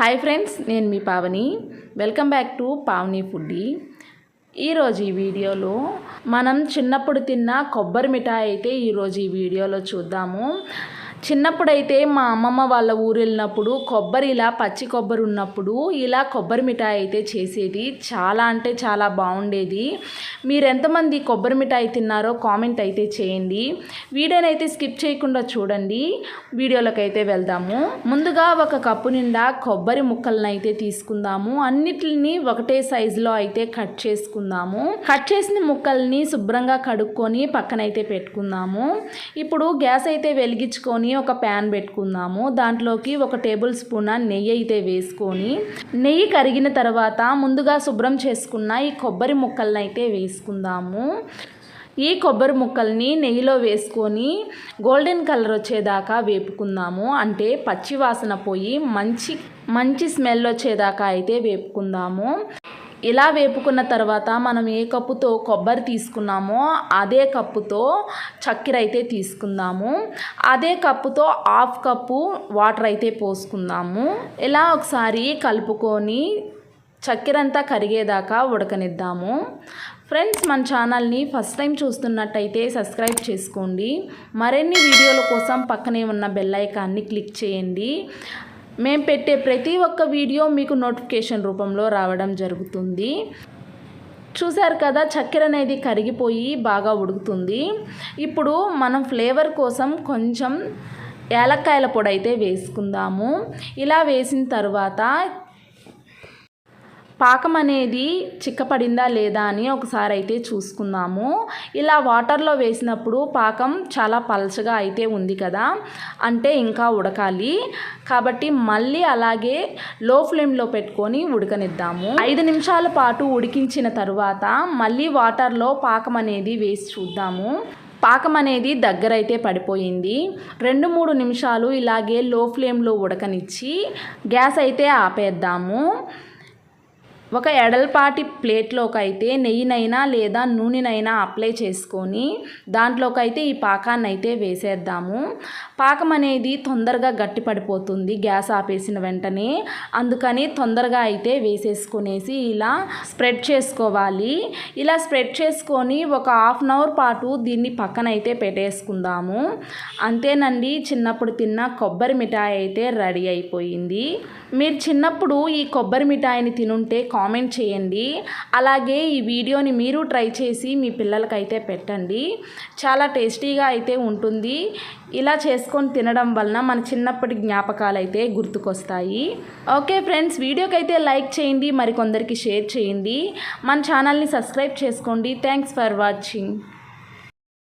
Hi friends నేను మీ Pavani. Welcome back to Pavani foodie. ఈరోజు ఈ వీడియోలో మనం చిన్నప్పుడు తిన్న కొబ్బరి మిఠాయి అయితే ఈరోజు ఈ వీడియోలో చూద్దాము. చిన్నప్పుడైతే మా అమ్మమ్మ వాళ్ళ ఊరు వెళ్ళినప్పుడు కొబ్బరి ఇలా పచ్చి కొబ్బరి ఉన్నప్పుడు ఇలా కొబ్బరి మిఠాయి అయితే చేసేది. చాలా అంటే చాలా బాగుండేది మీరు ఎంతమంది కొబ్బరి మిఠాయి తిన్నారో కామెంట్ అయితే చేయండి. వీడియోనైతే స్కిప్ చేయకుండా చూడండి. వీడియోలోకి అయితే వెళ్దాము. ముందుగా ఒక కప్పు నిండా కొబ్బరి ముక్కలను అయితే తీసుకుందాము. అన్నిటిని ఒకటే సైజులో అయితే కట్ చేసుకుందాము. కట్ చేసిన ముక్కల్ని శుభ్రంగా కడుక్కొని పక్కనైతే పెట్టుకుందాము. ఇప్పుడు గ్యాస్ అయితే వెలిగించుకొని ఒక ప్యాన్ పెట్టుకుందాము. దాంట్లోకి ఒక టేబుల్ స్పూన్ నెయ్యి అయితే వేసుకొని నెయ్యి కరిగిన తర్వాత ముందుగా శుభ్రం చేసుకున్న ఈ కొబ్బరి ముక్కలను అయితే వేసుకుందాము. ఈ కొబ్బరి ముక్కల్ని నెయ్యిలో వేసుకొని గోల్డెన్ కలర్ వచ్చేదాకా వేపుకుందాము. అంటే పచ్చి వాసన పోయి మంచి మంచి స్మెల్ వచ్చేదాకా అయితే వేపుకుందాము. ఇలా వేపుకున్న తర్వాత మనం ఏ కప్పుతో కొబ్బరి తీసుకున్నామో అదే కప్పుతో చక్కెర అయితే తీసుకుందాము. అదే కప్పుతో హాఫ్ కప్పు వాటర్ అయితే పోసుకుందాము. ఇలా ఒకసారి కలుపుకొని చక్కెర అంతా కరిగేదాకా ఉడకనిద్దాము. ఫ్రెండ్స్ మన ఛానల్ని ఫస్ట్ టైం చూస్తున్నట్టయితే సబ్స్క్రైబ్ చేసుకోండి. మరిన్ని వీడియోల కోసం పక్కనే ఉన్న బెల్ ఐకాన్ని క్లిక్ చేయండి. మేము పెట్టే ప్రతి ఒక్క వీడియో మీకు నోటిఫికేషన్ రూపంలో రావడం జరుగుతుంది. చూశారు కదా చక్కెర అనేది కరిగిపోయి బాగా ఉడుకుతుంది. ఇప్పుడు మనం ఫ్లేవర్ కోసం కొంచెం యాలక్కాయల పొడి అయితే వేసుకుందాము. ఇలా వేసిన తర్వాత పాకం అనేది చిక్కపడిందా లేదా అని ఒకసారి అయితే చూసుకుందాము. ఇలా వాటర్లో వేసినప్పుడు పాకం చాలా పలచగా అయితే ఉంది కదా అంటే ఇంకా ఉడకాలి. కాబట్టి మళ్ళీ అలాగే లో ఫ్లేమ్లో పెట్టుకొని ఉడకనిద్దాము. ఐదు నిమిషాల పాటు ఉడికించిన తరువాత మళ్ళీ వాటర్లో పాకం అనేది వేసి చూద్దాము. పాకం అనేది దగ్గరైతే పడిపోయింది. రెండు మూడు నిమిషాలు ఇలాగే లో ఫ్లేమ్లో ఉడకనిచ్చి గ్యాస్ అయితే ఆపేద్దాము. ఒక ఎడల్పాటి ప్లేట్లోకైతే నెయ్యినైనా లేదా నూనెనైనా అప్లై చేసుకొని దాంట్లోకైతే ఈ పాకాన్ని అయితే వేసేద్దాము. పాకం అనేది తొందరగా గట్టి పడిపోతుంది గ్యాస్ ఆపేసిన వెంటనే. అందుకని తొందరగా అయితే వేసేసుకునేసి ఇలా స్ప్రెడ్ చేసుకోవాలి. ఇలా స్ప్రెడ్ చేసుకొని ఒక హాఫ్ అన్ అవర్ పాటు దీన్ని పక్కన అయితే పెట్టేసుకుందాము. అంతేనండి చిన్నప్పుడు తిన్న కొబ్బరి మిఠాయి అయితే రెడీ అయిపోయింది. మీరు చిన్నప్పుడు ఈ కొబ్బరి మిఠాయిని తినుంటే కామెంట్ చేయండి. అలాగే ఈ వీడియోని మీరు ట్రై చేసి మీ పిల్లలకైతే పెట్టండి. చాలా టేస్టీగా అయితే ఉంటుంది. ఇలా చేసుకొని తినడం వలన మన చిన్నప్పటి జ్ఞాపకాలు అయితే గుర్తుకొస్తాయి. ఓకే ఫ్రెండ్స్ వీడియోకి అయితే లైక్ చేయండి మరికొందరికి షేర్ చేయండి. మన ఛానల్ని సబ్స్క్రైబ్ చేసుకోండి. Thanks for watching.